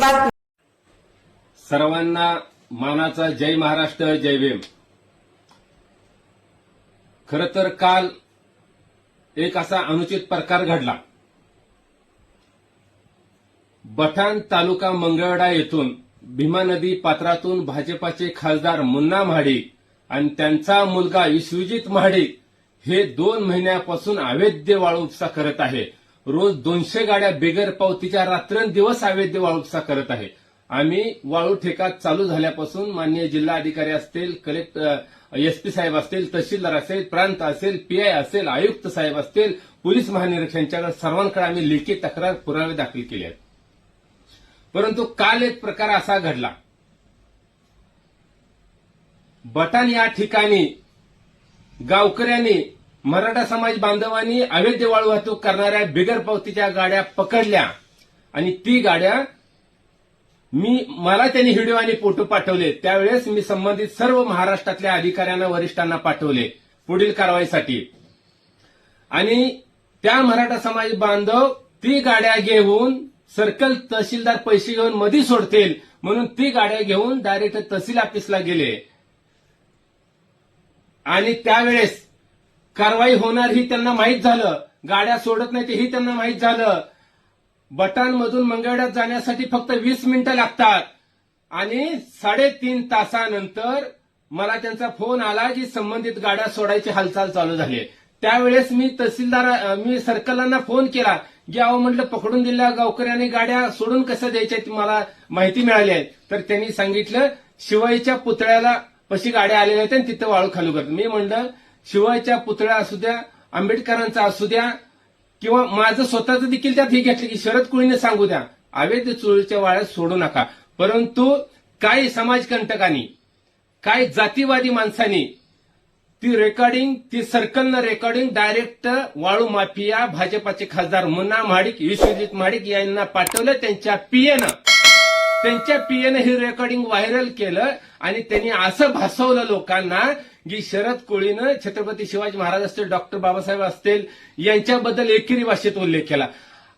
बातमी. सर्वांना मानाचा जय महाराष्ट्र जय भीम. खर तर काल एक असा अनुचित प्रकार घडला. बठाण तालुका मंगळवडा येथून भीमा नदी पात्रातून भाजपाचे खासदार मुन्ना महाडी आणि त्यांचा मुलगा विश्वजित महाडी हे दोन महिन्यापासून अवैध वाळू उपसा करत आहे. रोज दोनशे गाड्या बेगर पावतीच्या रात्रंदिवस अवैध वाळूचा करत आहे आम्ही वाळू ठेका चालू झाल्यापासून माननीय जिल्हा अधिकारी असतील कलेक्टर एसपी साहेब असतील तहसीलदार असेल प्रांत असेल पीआय असेल आयुक्त साहेब असतील पोलीस महानिरीक्षकांच्याकडे सर्वांकडे आम्ही लेखी तक्रार पुरावे दाखल केले आहेत. परंतु काल एक प्रकार असा घडला. बटान या ठिकाणी गावकऱ्यांनी मराठा समाज बांधवांनी अवैध वाळू वाहतूक करणाऱ्या बिगर पावतीच्या गाड्या पकडल्या. आणि ती गाड्या मी मला त्यांनी व्हिडिओ आणि फोटो पाठवले. त्यावेळेस मी संबंधित सर्व महाराष्ट्रातल्या अधिकाऱ्यांना वरिष्ठांना पाठवले पुढील कारवाईसाठी. आणि त्या मराठा समाज बांधव ती गाड्या घेऊन सर्कल तहसीलदार पैसे घेऊन मधी सोडतील म्हणून ती गाड्या घेऊन डायरेक्ट तहसील ऑफिसला गेले. आणि त्यावेळेस कारवाई होणार ही त्यांना माहीत झालं. गाड्या सोडत नाही तेही त्यांना माहीत झालं. बटाणमधून मंगळवेढ्यात जाण्यासाठी फक्त वीस मिनिटं लागतात. आणि साडेतीन तासानंतर मला त्यांचा फोन आला की संबंधित गाड्या सोडायची हालचाल चालू झाली त्यावेळेस मी तहसीलदार मी सर्कलांना फोन केला की अहो म्हटलं पकडून दिलेल्या गावकऱ्यांनी गाड्या सोडून कसं द्यायच्या मला माहिती मिळाली आहे. तर त्यांनी सांगितलं शिवाईच्या पुतळ्याला पशी गाड्या आलेल्या आहेत आणि तिथं वाळू खालू करत. मी म्हणलं शिवायच्या पुतळ्या असू द्या आंबेडकरांचा असू द्या किंवा माझं स्वतःचं देखील त्यात हे घेतलं की शरद कुळीने सांगू द्या. अवैध चोळीच्या वाळ्यात सोडू नका. परंतु काही समाजकंटकांनी काही जातीवादी माणसांनी ती रेकॉर्डिंग ती सर्कलनं रेकॉर्डिंग डायरेक्ट वाळू माफिया भाजपाचे खासदार मुन्ना महाडिक विश्वजित महाडिक यांना पाठवलं. त्यांच्या पीएनं त्यांच्या पीएनं ही रेकॉर्डिंग व्हायरल केलं आणि त्यांनी असं भासवलं लोकांना की शरद कोळीनं छत्रपती शिवाजी महाराज असतील डॉक्टर बाबासाहेब असतील यांच्याबद्दल एकेरी भाषेत उल्लेख केला.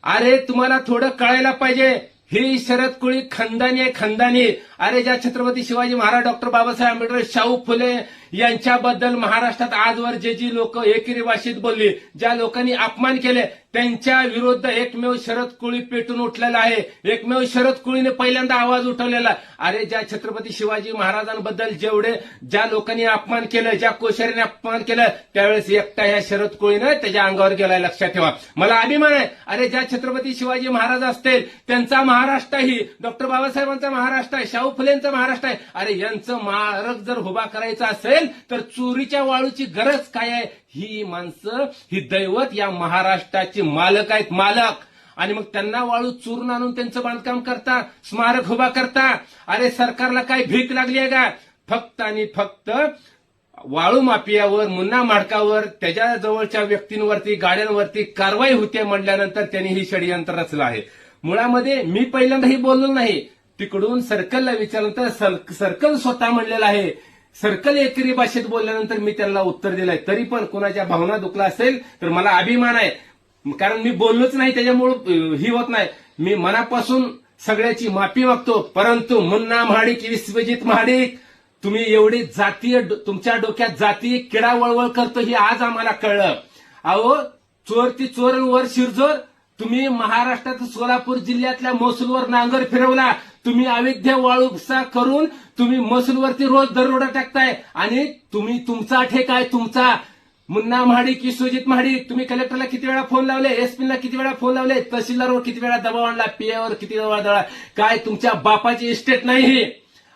अरे तुम्हाला थोडं कळायला पाहिजे ही शरद कोळी खंदानी आहे खंदानी. अरे ज्या छत्रपती शिवाजी महाराज डॉक्टर बाबासाहेब आंबेडकर शाहू फुले यांच्याबद्दल महाराष्ट्रात आजवर जे जी लोक एकेरी भाषेत बोलली ज्या लोकांनी अपमान केले त्यांच्या विरुद्ध एकमेव शरद कोळी पेटून उठलेला आहे. एकमेव शरद कोळीने पहिल्यांदा आवाज उठवलेला अरे ज्या छत्रपती शिवाजी महाराजांबद्दल जेवढे ज्या लोकांनी अपमान केलं ज्या कोश्यारीने अपमान केलं त्यावेळेस एकटा ह्या शरद कोळीनं त्याच्या अंगावर गेलाय. लक्षात ठेवा. मला अभिमान आहे. अरे ज्या छत्रपती शिवाजी महाराज असतील त्यांचा महाराष्ट्र ही डॉक्टर बाबासाहेबांचा महाराष्ट्र आहे शाहू फुलेंचा महाराष्ट्र आहे. अरे यांचं मारक जर उभा करायचा असेल तर चोरीच्या वाळूची गरज काय आहे? ही माणसं ही दैवत या महाराष्ट्राची मालक आहेत मालक. आणि मग त्यांना वाळू चूरून आणून त्यांचं बांधकाम करता स्मारक उभा करता. अरे सरकारला काय भीक लागली आहे का? फक्त आणि फक्त वाळू माफियावर मुन्ना माडकावर त्याच्या जवळच्या व्यक्तींवरती गाड्यांवरती कारवाई होते म्हणल्यानंतर त्यांनी ही षडयंत्र रचलं आहे. मुळामध्ये मी पहिल्यांदाही बोललो नाही. तिकडून सर्कलला विचारल्यानंतर तर सर्कल स्वतः म्हणलेलं आहे सर्कल एकरी भाषेत बोलल्यानंतर मी त्यांना उत्तर दिलंय. तरी पण कुणाच्या भावना दुखला असेल तर मला अभिमान आहे. कारण मी बोललोच नाही त्याच्यामुळं ही होत नाही. मी मनापासून सगळ्याची माफी मागतो. परंतु मुन्ना महाडिक विश्वजित महाडिक तुम्ही एवढी जातीय तुमच्या डोक्यात जातीय किडा वळवळ करतो हे आज आम्हाला कळलं. अहो चोर ती चोर वर शिरजोर तुम्ही महाराष्ट्रात सोलापूर जिल्ह्यातल्या महसूलवर नांगर फिरवला. तुम्ही अवैध वाळू करून तुम्ही महसूलवरती रोज दरोडा टाकताय आणि तुम्ही तुमचा ठेक आहे तुमचा. मुन्ना महाडिक सुजित महाडिक तुम्ही कलेक्टरला किती वेळा फोन लावले एसपीला किती वेळा फोन लावले तहसीलदारवर किती वेळा दबाव आणला पीआयवर किती वेळा दबाव काय तुमच्या बापाची इस्टेट नाही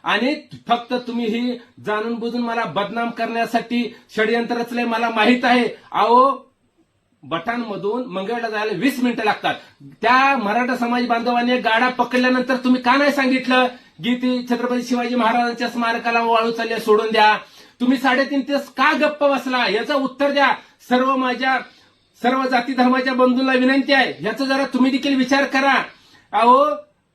आणि फक्त तुम्ही ही जाणून बुजून मला बदनाम करण्यासाठी षडयंत्र रचलंय मला माहीत आहे. अहो बटाणमधून मंगळला जायला वीस मिनिटं लागतात. त्या मराठा समाज बांधवांनी गाडा पकडल्यानंतर तुम्ही का नाही सांगितलं? गीती ती छत्रपती शिवाजी महाराजांच्या स्मारकाला वाळू चालल्या सोडून द्या. तुम्ही साडेतीन तास का गप्प बसला? याचं उत्तर द्या. सर्व माझ्या सर्व जाती धर्माच्या बंधूंना विनंती आहे. याचा जरा तुम्ही देखील विचार करा. अहो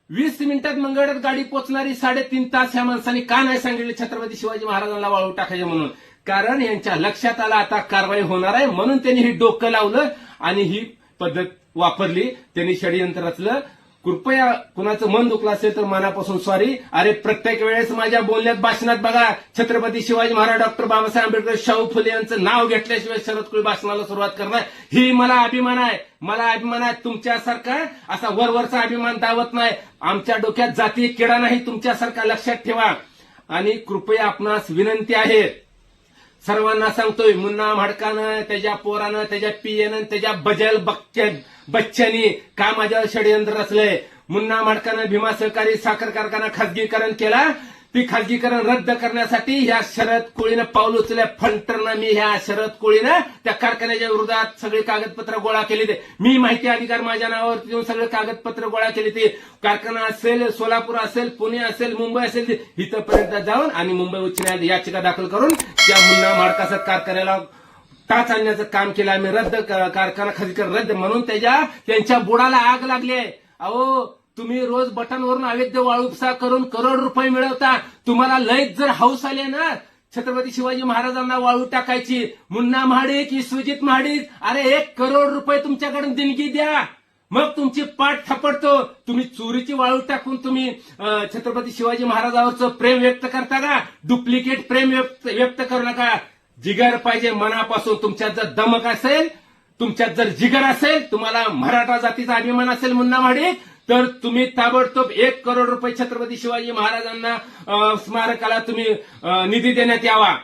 वीस मिनिटात मंगळवारात गाडी पोचणारी साडेतीन तास ह्या माणसांनी का नाही सांगितले? छत्रपती शिवाजी महाराजांना वाळू टाकायचे म्हणून. कारण यांच्या लक्षात आला आता कारवाई होणार आहे म्हणून त्यांनी ही डोकं लावलं आणि ही पद्धत वापरली. त्यांनी षडयंत्र रचलं. कृपया कुणाचं मन दुखलं असेल तर मनापासून सॉरी अरे प्रत्येक वेळेस माझ्या बोलण्यात भाषणात बघा. छत्रपती शिवाजी महाराज डॉक्टर बाबासाहेब आंबेडकर शाहू फुले यांचं नाव घेतल्याशिवाय शरद कुळी भाषणाला सुरुवात करणार. ही मला अभिमान आहे. मला अभिमान आहे तुमच्यासारखा. असा वरवरचा अभिमान दावत नाही. आमच्या डोक्यात जातीय किडा नाही तुमच्यासारखा. लक्षात ठेवा. आणि कृपया आपणास विनंती आहे. सर्वांना सांगतोय मुन्ना म्हाडकानं त्याच्या पोरानं त्याच्या पियेनं त्याच्या बजल बच्चन बच्चनी काय माझ्यावर षडयंत्र असलंय मुन्ना म्हाडकानं भीमा सहकारी साखर कारखाना खासगीकरण केला. ती खासगीकरण रद्द करण्यासाठी ह्या शरद कोळीनं पाऊल उचलल्या. फंटरनं मी ह्या शरद कोळीनं त्या कारखान्याच्या विरोधात सगळी कागदपत्र गोळा केले ते. मी माहिती अधिकार माझ्या नावावर देऊन सगळे कागदपत्र गोळा केले ते. कारखाना असेल सोलापूर असेल पुणे असेल मुंबई असेल इथंपर्यंत जाऊन आणि मुंबई उच्च न्यायालय याचिका दाखल करून त्या मुन्ना म्हाडकाचं कारखान्याला टाच आणण्याचं काम केलं. आम्ही रद्द कारखाना खासगीकरण रद्द म्हणून त्याच्या त्यांच्या बुडाला आग लागली आहे. अहो तुम्ही रोज बटनवरून अवैध वाळू उपसा करून करोड रुपये मिळवता. तुम्हाला लयच जर हौस आले ना छत्रपती शिवाजी महाराजांना वाळू टाकायची. मुन्ना महाडिक विश्वजित महाडिक अरे एक करोड रुपये तुमच्याकडून देणगी द्या. मग तुमची पाठ थपडतो. तुम्ही चोरीची वाळू टाकून तुम्ही छत्रपती शिवाजी महाराजावरचं प्रेम व्यक्त करता का? डुप्लिकेट प्रेम व्यक्त करू नका. जिगर पाहिजे मनापासून तुमच्यात जर दमक असेल तुमच्यात जर जिगर असेल तुम्हाला मराठा जातीचा अभिमान असेल मुन्ना महाडिक तर तुम्ही ताबडतोब एक करोड रुपये छत्रपती शिवाजी महाराजांना स्मारकाला तुम्ही निधी देण्यात यावा.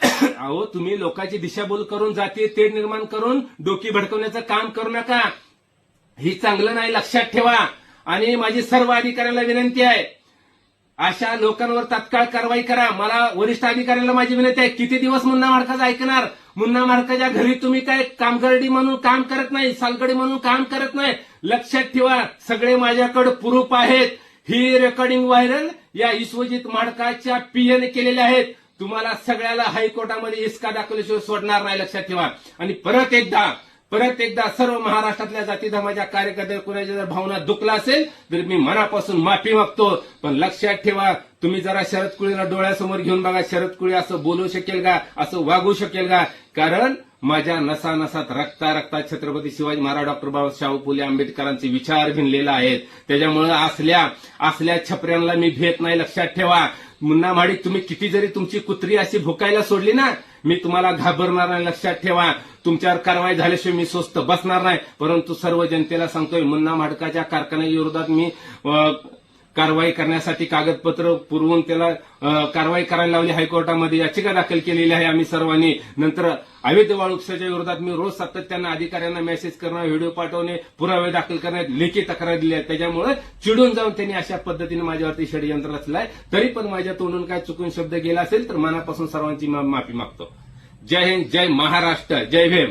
अहो तुम्ही लोकांची दिशाभूल करून जाती तेढ निर्माण करून डोकी भडकवण्याचं काम करू नका. ही चांगलं नाही लक्षात ठेवा. आणि माझी सर्व अधिकाऱ्यांना विनंती आहे अशा लोकांवर तत्काळ कारवाई करा. मला वरिष्ठ अधिकाऱ्यांना माझी विनंती आहे किती दिवस मुन्ना मार्काचं ऐकणार? मुन्ना मार्काच्या घरी तुम्ही काय कामगर्डी म्हणून काम करत नाही सालगडी म्हणून काम करत नाही? लक्षात ठेवा सगळे माझ्याकडे प्रूफ आहेत. ही रेकॉर्डिंग व्हायरल या विश्वजित माडकाच्या पीएने केलेल्या आहेत. तुम्हाला सगळ्याला हायकोर्टामध्ये इसका दाखवल्याशिवाय सोडणार नाही लक्षात ठेवा. आणि परत एकदा परत एकदा सर्व महाराष्ट्रातल्या जाती धर्माच्या कार्यकर्त्या कुणाच्या जर भावना दुखला असेल तर मी मनापासून माफी मागतो. पण लक्षात ठेवा तुम्ही जरा शरद कुळीला डोळ्यासमोर घेऊन बघा शरद कुळी असं बोलू शकेल का असं वागू शकेल का? कारण माझ्या नसा नसात रक्ता रक्तात छत्रपती शिवाजी महाराज डॉक्टर बाबासाहेब शाहू फुले आंबेडकरांचे विचार भिनलेला आहेत. त्याच्यामुळे असल्या असल्या छपऱ्यांना मी भेट नाही लक्षात ठेवा. मुन्ना माडी तुम्ही किती जरी तुमची कुत्री अशी भुकायला सोडली ना मी तुम्हाला घाबरणार नाही लक्षात ठेवा. तुमच्यावर कारवाई झाल्याशिवाय मी स्वस्त बसणार नाही. परंतु सर्व जनतेला सांगतोय मुन्ना माडकाच्या कारखान्याविरोधात मी अं, कारवाई करण्यासाठी कागदपत्र पुरवून त्याला कारवाई करायला लावली हायकोर्टामध्ये याचिका दाखल केलेली आहे आम्ही सर्वांनी. नंतर अवैध वाळूपसाच्या विरोधात मी रोज सातत्यानं अधिकाऱ्यांना मेसेज करणं व्हिडिओ पाठवणे पुरावे दाखल करण्यात लेखी तक्रार दिली आहे. त्याच्यामुळे चिडून जाऊन त्यांनी अशा पद्धतीने माझ्यावरती षडयंत्र रचलंय. तरी पण माझ्या तोंडून काय चुकून शब्द गेला असेल तर मनापासून सर्वांची माफी मागतो. जय हिंद जय महाराष्ट्र जय भीम.